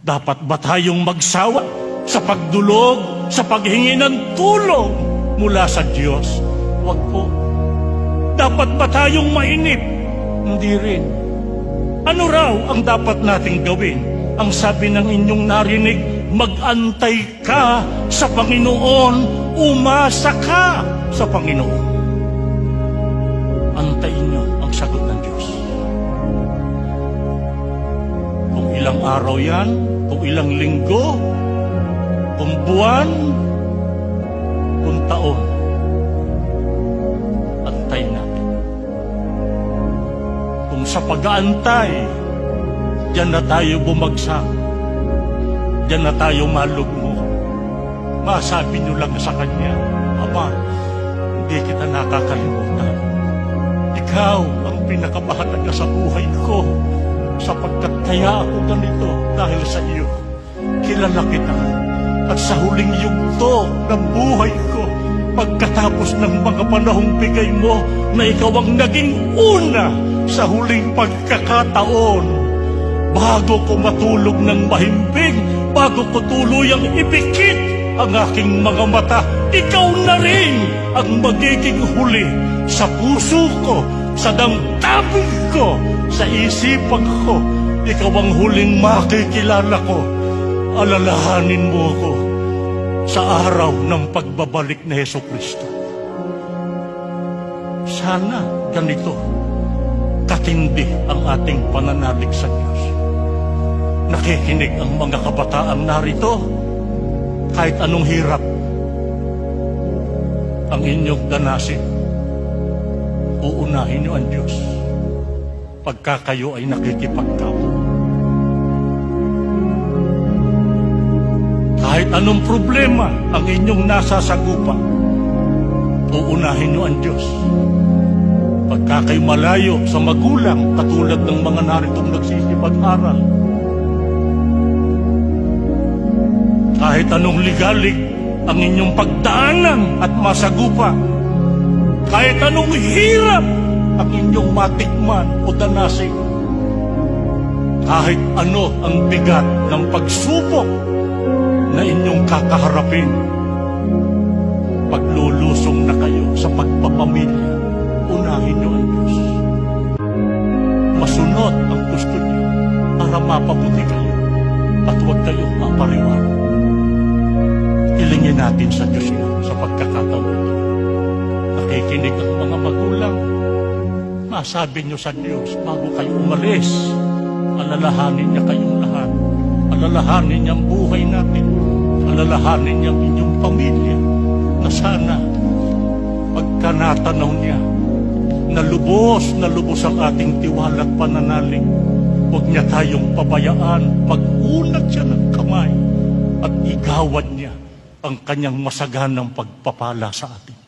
Dapat ba tayong magsawa sa pagdulog, sa paghingi ng tulong mula sa Diyos? Huwag po. Dapat ba tayong mainip? Hindi rin. Ano raw ang dapat nating gawin? Ang sabi ng inyong narinig, mag-antay ka sa Panginoon, umasa ka sa Panginoon. Antayin niyo ang sagot ng Diyos. Ilang araw yan, kung ilang linggo, kung buwan, kung taon, antay natin. Kung sa pag-aantay, diyan na tayo bumagsak, diyan na tayo malugmo, masabi niyo lang sa Kanya, Ama, hindi kita nakakalimutan. Ikaw ang pinakamahalaga sa buhay ko sapagkat kaya ako ganito dahil sa iyo. Kilala kita at sa huling yugto ng buhay ko pagkatapos ng mga panahong bigay mo na ikaw ang naging una sa huling pagkakataon bago ko matulog ng mahimbing, bago ko tuluyang ipikit ang aking mga mata, ikaw na rin ang magiging huli sa puso ko, sa damdamin ko, sa isipan ko. Ikaw ang huling makikilala ko. Alalahanin mo ko sa araw ng pagbabalik ni Heso Kristo. Sana ganito katindi ang ating pananalig sa Diyos. Nakikinig ang mga kabataan narito kahit anong hirap ang inyong danasin. Uunahin niyo ang Diyos pagka kayo ay nakikipagkamo. Kahit anong problema ang inyong nasasagupa, uunahin niyo ang Diyos. Pagka kayo malayo sa magulang, katulad ng mga naritong nagsisipag-aral, kahit anong ligalig ang inyong pagdaanan at masagupa, kahit anong hirap ang inyong matikman o danasin, kahit ano ang bigat ng pagsubok na inyong kakaharapin, paglulusong na kayo sa pagpapamilya, unahin niyo ang Diyos. Masunod ang gusto niyo para mapabuti kayo at huwag kayong mapariwan. Hilingin natin sa Diyos yun sa pagkakataon. Nakikinig ang mga magulang. Masabi niyo sa Diyos bago kayo umalis. Alalahanin niya kayong lahat. Alalahanin niya ang buhay natin. Alalahanin niya ang inyong pamilya. Na sana pagka natanaw niya na lubos na lubos ang ating tiwala at pananalig. Huwag niya tayong pabayaan. Pag-unat siya ng kamay at igawad niya ang kanyang masaganang pagpapala sa atin.